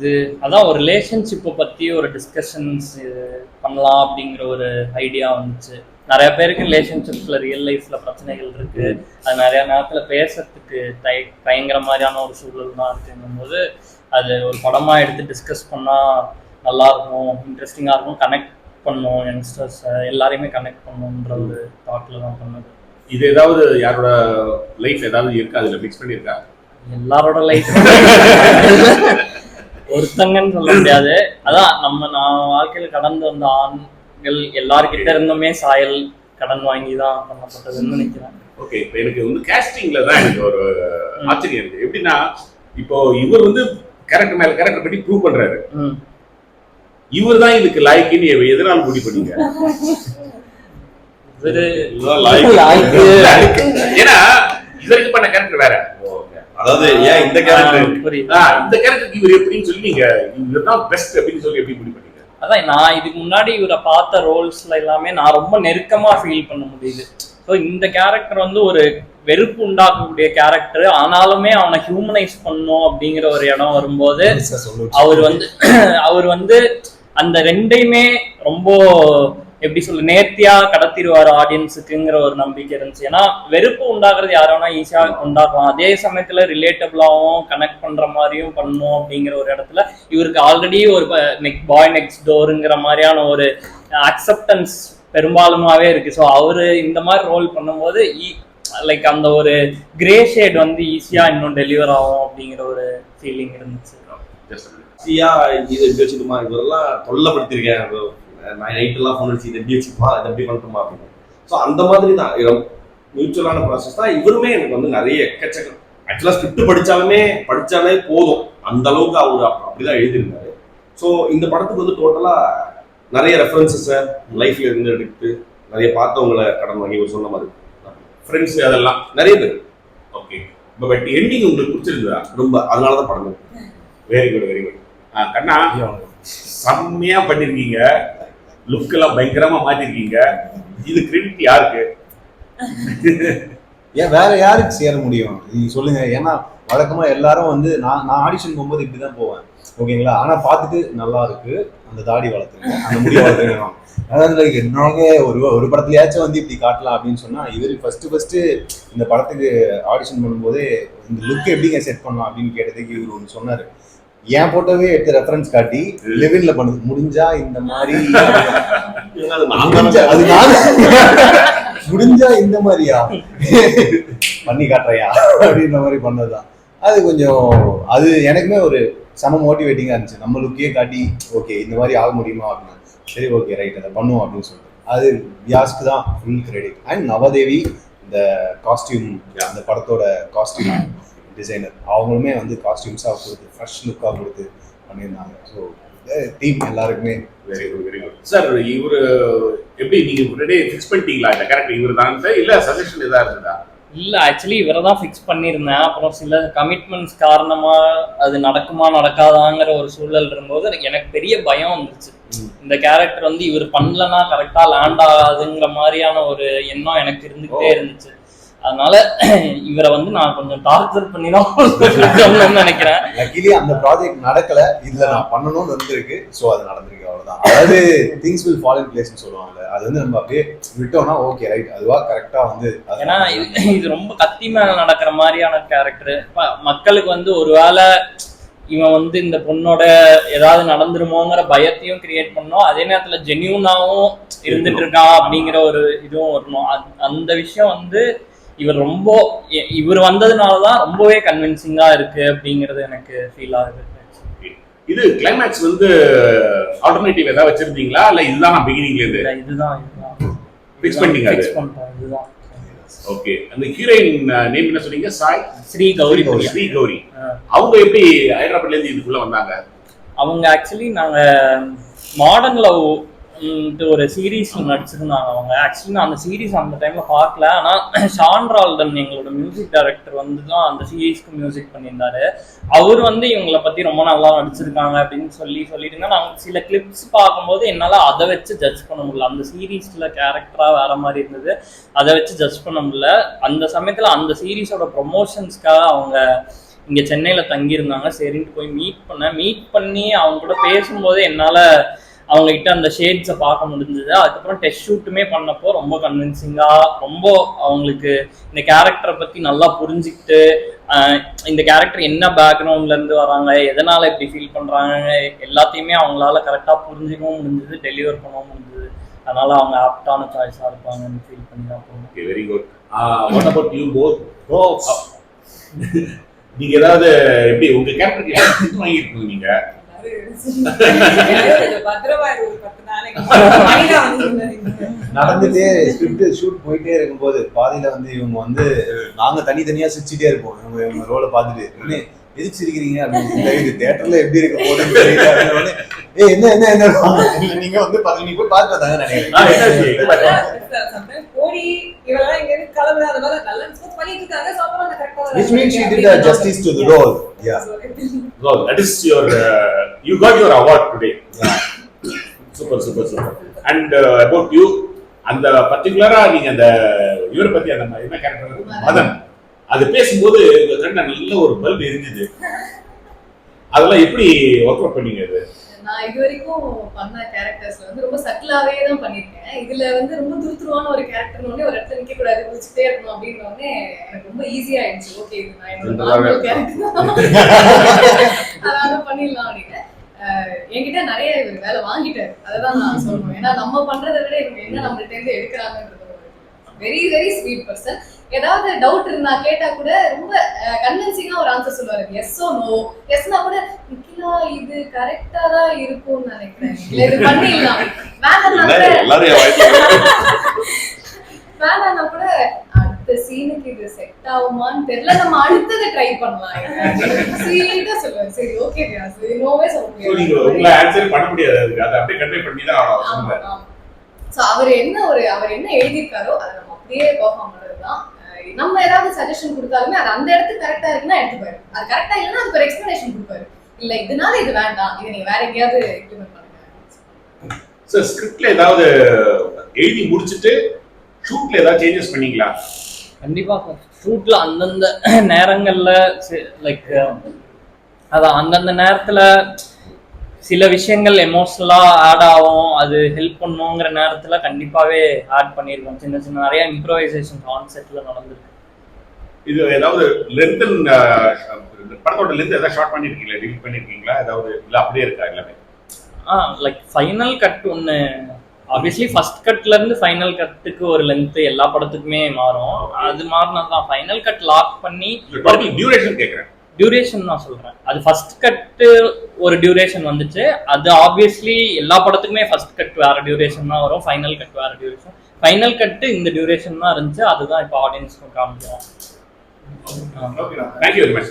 இது அதான் ஒரு ரிலேஷன்ஷிப்பை பற்றி ஒரு டிஸ்கஷன்ஸ் பண்ணலாம் அப்படிங்கிற ஒரு ஐடியா வந்துச்சு. நிறைய பேருக்கு ரிலேஷன்ஷிப்ஸில் ரியல் லைஃப்பில் பிரச்சனைகள் இருக்கு. அது நிறைய நேரத்தில் பேசுறதுக்கு தய தயங்குற மாதிரியான ஒரு சூழல் தான் இருக்குங்கும் போது அது ஒரு படமாக எடுத்து டிஸ்கஸ் பண்ணால் நல்லா இருக்கும் இன்ட்ரெஸ்டிங்காக இருக்கும் கனெக்ட் பண்ணும் யங்ஸ்டர்ஸ் எல்லாரையுமே கனெக்ட் பண்ணுன்ற ஒரு தாட்டில் தான் பண்ணது. இது ஏதாவது யாரோட லைஃப் ஏதாவது இருக்கா? அதுல மிக்ஸ் பண்ணியிருக்கா? எல்லாரோட லைஃப் ஒருத்தங்கன்னு சொல்ல முடியாது. அதான் நம்ம நான் வாழ்க்கையில கடந்து வந்த ஆண்கள் எல்லார்கிட்ட இருந்துமே சாயல் கடன் வாங்கி தான் பண்ணப்பட்டதுன்னு நினைக்கிறேன். ஓகே இப்போ எனக்கு வந்து கேஸ்டிங்ல தான் எனக்கு ஒரு ஆச்சரியம் இருக்கு. எப்படின்னா இப்போ இவர் வந்து கேரக்டர் மேல கேரக்டர் பற்றி ப்ரூவ் பண்றாரு. இவர் தான் இதுக்கு லாய்க்குன்னு எதனால முடிவு பண்ணீங்க. ஏன்னா இதற்கு பண்ண கேரக்டர் வேற. அதாவது ஏன் இந்த கேரக்டர் இந்த கேரக்டருக்கு இவர் எப்படின்னு சொல்லி நீங்க இவர் தான் பெஸ்ட் அப்படின்னு சொல்லி எப்படி முடிவு பண்ணீங்க? அதான் நான் இதுக்கு முன்னாடி இவரை பார்த்த ரோல்ஸ்ல எல்லாமே நான் ரொம்ப நெருக்கமா ஃபீல் பண்ண முடியுது. ஸோ இந்த கேரக்டர் வந்து ஒரு வெறுப்பு உண்டாக்கக்கூடிய கேரக்டர் ஆனாலுமே அவனை ஹியூமனைஸ் பண்ணும் அப்படிங்கிற ஒரு இடம் வரும்போது அவர் வந்து அவர் வந்து அந்த ரெண்டையுமே ரொம்ப எப்படி சொல்ல நேர்த்தியா கடத்திடுவார் ஆடியன்ஸுக்குங்கிற ஒரு நம்பிக்கை இருந்துச்சு. ஏன்னா வெறுப்பு உண்டாகிறது யார் ஈஸியா உண்டாக்கலாம். அதே சமயத்துல ரிலேட்டபிளாகவும் கனெக்ட் பண்ற மாதிரியும் பண்ணும் அப்படிங்கிற ஒரு இடத்துல இவருக்கு ஆல்ரெடி ஒரு நெக் பாய் நெக்ஸ்ட் டோருங்கிற மாதிரியான ஒரு அக்செப்டன்ஸ் பெரும்பாலுமாவே இருக்கு. ஸோ அவரு இந்த மாதிரி ரோல் பண்ணும்போது e, லைக் அந்த ஒரு கிரே ஷேட் வந்து ஈஸியா இன்னும் டெலிவர் ஆகும் அப்படிங்கிற ஒரு ஃபீலிங் இருந்துச்சு. ஈஸியா இது எப்படி வச்சுக்குமா இவரெல்லாம் தொல்லப்படுத்திருக்கேன் நான் நைட் எல்லாம் ஃபோன் அடிச்சு இதை எப்படி வச்சுக்குமா இதை எப்படி பண்ணட்டுமா? அப்படின்னு. ஸோ அந்த மாதிரி தான். மியூச்சுவலான ப்ராசஸ் தான். இவருமே எனக்கு வந்து நிறைய எக்கச்சக்கம் ஆக்சுவலாக ஸ்கிரிப்ட் படிச்சாலுமே படிச்சாலே போதும். அந்த அளவுக்கு அவர் அப்~ அப்படிதான் எழுதியிருந்தாரு. ஸோ இந்த படத்துக்கு வந்து டோட்டலாக நிறைய ரெஃபரன்சஸை லைஃப்ல இருந்து எடுத்து நிறைய பார்த்தவங்களை கடன் வாங்கி ஒரு சொன்ன மாதிரி. ஃப்ரெண்ட்ஸ் அதெல்லாம். நிறைய பேர். ஓகே பட் எண்டிங் உங்களுக்கு பிடிச்சிருந்ததா? ரொம்ப. அதனால தான் படம் வெரி குட் வெரி குட் கண்ணா செம்மையா பண்ணிருக்கீங்க. லுக் எல்லாம் பயங்கரமா மாத்திருக்கீங்க. இது கிரெடிட் யாருக்கு? ஏன் வேற யாருக்கு சேர முடியும்? நீங்க சொல்லுங்க. ஏன்னா வழக்கமா எல்லாரும் வந்து நான் நான் ஆடிஷன் போகும்போது இப்படிதான் போவேன். ஓகேங்களா ஆனா பார்த்துட்டு நல்லா இருக்கு. அந்த தாடி வளர்த்துருங்க. அந்த முடி வளர்த்துருங்க. அதாவது என்னங்க ஒரு ஒரு படத்துலயாச்சும் வந்து இப்படி காட்டலாம் அப்படின்னு சொன்னா இவர் ஃபர்ஸ்ட் ஃபர்ஸ்ட் இந்த படத்துக்கு ஆடிஷன் பண்ணும்போதே இந்த லுக் எப்படிங்க செட் பண்ணலாம் அப்படின்னு கேட்டதுக்கு இவர் ஒன்று சொன்னாரு. என் போட்டோவே எடுத்து ரெஃபரன்ஸ் காட்டி லிவின்ல பண்ணுது. முடிஞ்சா இந்த மாதிரி அது நான் முடிஞ்சா இந்த மாதிரியா? பண்ணி காட்டுறையா? அப்படின்ற மாதிரி பண்ணதுதான். அது கொஞ்சம் அது எனக்குமே ஒரு செம மோட்டிவேட்டிங்காக இருந்துச்சு. நம்ம லுக்கே காட்டி ஓகே இந்த மாதிரி ஆக முடியுமா? அப்படின்னு. சரி ஓகே ரைட் அதை பண்ணுவோம் அப்படின்னு சொல்லிட்டு. அது வியாஸ்க்கு தான் ஃபுல் கிரெடிட் அண்ட் நவதேவி இந்த காஸ்டியூம் அந்த படத்தோட காஸ்டியூம் டிசைனர் அவங்களுமே வந்து காஸ்டியூம்ஸாக கொடுத்து ஃப்ரெஷ் லுக்காக கொடுத்து பண்ணியிருந்தாங்க. ஸோ டீம் எல்லாருக்குமே very good very good sir இவரு எப்படி நீங்க முன்னாடியே ஃபிக்ஸ் பண்ணிட்டீங்களா? இந்த கேரக்டர் இவர் தான் இல்ல சஜஷன் ஏதா இருந்ததா? இல்ல ஆக்சுவலி இவரை தான் ஃபிக்ஸ் பண்ணியிருந்தேன். அப்புறம் சில கமிட்மெண்ட்ஸ் காரணமா அது நடக்குமா நடக்காதாங்கிற ஒரு சூழல் இருக்கும்போது எனக்கு பெரிய பயம் வந்துருச்சு. இந்த கேரக்டர் வந்து இவர் பண்ணலன்னா கரெக்டா லேண்ட் ஆகாதுங்கிற மாதிரியான ஒரு எண்ணம் எனக்கு இருந்துகிட்டே இருந்துச்சு. அதனால இவரை வந்து நான் கொஞ்சம் டார்ச்சர் பண்ணி தான் நினைக்கிறேன். லக்கிலி அந்த ப்ராஜெக்ட் நடக்கல. இதுல நான் பண்ணணும்னு வந்திருக்கு ஸோ அது நடந்திருக்கு அவ்வளவுதான். அதாவது திங்ஸ் வில் ஃபாலோ இன் பிளேஸ்னு சொல்லுவாங்கல்ல. அது வந்து நம்ம அப்படியே விட்டோம்னா ஓகே ரைட் அதுவா கரெக்டா வந்து ஏன்னா இது ரொம்ப கத்தி மேல நடக்கிற மாதிரியான கேரக்டர் மக்களுக்கு வந்து ஒருவேளை இவன் வந்து இந்த பொண்ணோட ஏதாவது நடந்துருமோங்கிற பயத்தையும் கிரியேட் பண்ணோம். அதே நேரத்துல ஜென்யூனாவும் இருந்துட்டு இருக்கான் அப்படிங்கிற ஒரு இதுவும் வரணும். அந்த விஷயம் வந்து இவர் ரொம்ப இவர் வந்ததுனாலதான் ரொம்பவே கன்வின்சிங்கா இருக்கு அப்படிங்கிறது எனக்கு ஃபீல் ஆகுது. இது கிளைமேக்ஸ் வந்து ஆல்டர்னேட்டிவ் ஏதாவது வச்சிருந்தீங்களா? இல்ல இதுதான் பிகினிங்ல இருந்து? இதுதான் இதுதான். Fix பண்ணிட்டீங்க? Fix பண்ணிட்டோம், இதுதான். ஓகே அந்த ஹீரோயின் நேம் என்ன சொன்னீங்க? சாய் ஸ்ரீ கௌரி. ஸ்ரீ கௌரி. அவங்க எப்படி ஹைதராபாத்ல இருந்து இதுக்குள்ள வந்தாங்க? அவங்க ஆக்சுவலி நாங்க மாடர்ன் லவ் ஒரு சீரீஸ் நடிச்சிருந்தாங்க அவங்க. ஆக்சுவலி நான் அந்த சீரீஸ் அந்த டைம்ல பார்க்கல. ஆனால் ஷான் ரால்டன் எங்களோட மியூசிக் டைரக்டர் வந்து தான் அந்த சீரீஸ்க்கு மியூசிக் பண்ணியிருந்தாரு. அவர் வந்து இவங்களை பத்தி ரொம்ப நல்லா நடிச்சிருக்காங்க அப்படின்னு சொல்லி சொல்லிட்டு இருந்தா நாங்கள் சில கிளிப்ஸ் பார்க்கும்போது என்னால் அதை வச்சு ஜட்ஜ் பண்ண முடியல. அந்த சீரீஸ்ல கேரக்டரா வேற மாதிரி இருந்தது. அதை வச்சு ஜட்ஜ் பண்ண முடியல. அந்த சமயத்துல அந்த சீரீஸோட ப்ரொமோஷன்ஸ்க்காக அவங்க இங்க சென்னையில தங்கியிருந்தாங்க. சரின்ட்டு போய் மீட் பண்ணேன். மீட் பண்ணி அவங்க கூட பேசும்போது என்னால அவங்க கிட்ட அந்த ஷேட்ஸை பார்க்க முடிஞ்சது. அதுக்கப்புறம் டெஸ்ட் ஷூட்டுமே பண்ணப்போ ரொம்ப கன்வின்சிங்கா ரொம்ப அவங்களுக்கு இந்த கேரக்டரை பத்தி நல்லா புரிஞ்சுக்கிட்டு இந்த கேரக்டர் என்ன பேக்ரவுண்ட்ல இருந்து வராங்க எதனால இப்படி ஃபீல் பண்றாங்க எல்லாத்தையுமே அவங்களால கரெக்டா புரிஞ்சுக்கவும் முடிஞ்சது டெலிவர் பண்ணவும் முடிஞ்சது. அதனால அவங்க ஆப்டான சாய்ஸா இருப்பாங்கன்னு ஃபீல் பண்ணி தான் போகணும் very good what about you both நீங்க ஏதாவது எப்படி உங்க கேரக்டருக்கு வாங்கியிருக்கீங்க பத்திரமா நடந்துட்டே ஸ்கிரிப்ட் ஷூட் போயிட்டே இருக்கும்போது பாதியில வந்து இவங்க வந்து நாங்க தனித்தனியா சிரிச்சுட்டே இருப்போம். இவங்க இவங்க ரோலை பார்த்துட்டு உடனே எதுக்கு சிரிக்கிறீங்க? அப்படின்னு. இல்லை, தியேட்டர்ல எப்படி இருக்க போகுதுன்னு தெரியல. ஏய் என்ன என்ன என்ன? நீங்க வந்து பாத்து- நீங்க போய் ஆ, நினைக்கிறேன் கோடி இவெல்லாம் இங்க இருந்து கிளம்புற அந்த மாதிரி நல்லா discuss பண்ணிட்டு இருக்காங்க. அப்புறம் அந்த ஆ which means she did a justice to the role yeah. So that is your uh, you got your award today. Super, super, super. And uh, about you, அந்த பர்டிகுலரா நீங்க அந்த இவரை பத்தி அந்த என்ன கேரக்டர் மதன். அது பேசும்போது உங்க கண்ட நல்ல ஒரு பல்ப் எரிஞ்சுது. அதெல்லாம் எப்படி ஒர்க் அவுட் பண்ணீங்க அது நான் இது வரைக்கும் பண்ண கேரக்டர்ஸ்ல வந்து ரொம்ப சட்டிலாவே தான் பண்ணிருக்கேன் இதுல வந்து ரொம்ப துருத்துருவான ஒரு கேரக்டர் உடனே ஒரு இடத்துல நிக்க கூடாது குளிச்சுட்டே இருக்கணும் அப்படின்னு உடனே எனக்கு ரொம்ப ஈஸியா ஆயிடுச்சு. ஓகே இது நான் என்னோட கேரக்டர் அதனால பண்ணிடலாம் அப்படின்னு. என்கிட்ட நிறைய இவர் வேலை வாங்கிட்டாரு. அததான் நான் சொல்லணும். ஏன்னா நம்ம பண்றதை விட இவங்க என்ன நம்மள்ட்ட இருந்து எடுக்கிறாங்கன்றது வெரி வெரி ஸ்வீட் பர்சன் ஏதாவது டவுட் இருந்தா கேட்டா கூட ரொம்ப கன்வின்சிங்கா ஒரு ஆன்சர் சொல்லுவாரு. எஸ்ஸோ நோ எஸ்னா கூட நிக்கிலா இது கரெக்டா தான் இருக்கும்னு நினைக்கிறேன். இல்ல இது பண்ணிடலாம். வேணாம்னா கூட அடுத்த சீனுக்கு இது செட் ஆகுமான்னு தெரியல. நம்ம அடுத்தது ட்ரை பண்ணலாம். ஸ்வீட்டா சொல்லுவேன் சரி ஓகே நோவே சொல்ல முடியாது. ஆன்சர் பண்ண முடியாது அதுக்கு. அதை அப்படியே கன்வே பண்ணி தான் ஆமா ஆகணும். ஆமா சோ அவர் என்ன ஒரு அவர் என்ன எழுதியிருக்காரோ அதை நம்ம அப்படியே பெர்ஃபார்ம் பண்றதுதான். அஹ் நம்ம ஏதாவது சஜஷன் கொடுத்தாலுமே அது அந்த இடத்துக்கு கரெக்டா இருக்குன்னா எடுத்துப்பாரு அது கரெக்டா இல்லைன்னா அதுக்கு ஒரு எக்ஸ்பிளனேஷன் கொடுப்பாரு. இல்ல இதனால இது வேண்டாம். இதை நீங்க வேற எங்கேயாவது இம்ப்ளிமெண்ட் பண்ணுங்க. சார் ஸ்கிரிப்ட்ல ஏதாவது எழுதி முடிச்சிட்டு ஷூட்ல ஏதாவது சேஞ்சஸ் பண்ணீங்களா? கண்டிப்பா ஷூட்ல அந்தந்த நேரங்கள்ல லைக் அதான் அந்தந்த நேரத்துல சில விஷயங்கள் எமோஷனலா ஆட் ஆகும். அது ஹெல்ப் பண்ணுங்கிற நேரத்துல கண்டிப்பாவே ஆட் பண்ணியிருக்கோம் சின்ன சின்ன நிறைய இம்ப்ரோவைசேஷன் கான்செப்ட்ல நடந்திருக்கு. இது ஏதாவது லென்த் படத்தோட லென்த் ஏதாவது ஷார்ட் பண்ணிருக்கீங்களா? எடிட் பண்ணிருக்கீங்களா? ஏதாவது இல்ல அப்படியே இருக்கா எல்லாமே? ஆ லைக் ஃபைனல் கட் ஒன்று ஆப்வியஸ்லி ஃபர்ஸ்ட் கட்ல இருந்து ஃபைனல் கட்டுக்கு ஒரு லென்த் எல்லா படத்துக்குமே மாறும். அது மாறினது தான் ஃபைனல் கட் லாக் பண்ணி டியூரேஷன் கேக்குறேன். டியூரேஷன் நான் சொல்றேன். அது ஃபர்ஸ்ட் கட்டு ஒரு டியூரேஷன் வந்துச்சு. அது ஆப்வியஸ்லி எல்லா படத்துக்குமே ஃபர்ஸ்ட் கட் வேற டியூரேஷன் தான் வரும். ஃபைனல் கட் வேற டியூரேஷன் ஃபைனல் கட்டு இந்த டியூரேஷன் தான் இருந்துச்சு. அதுதான் இப்போ ஆடியன்ஸ்க்கு காமிக்கிறோம். Thank you very much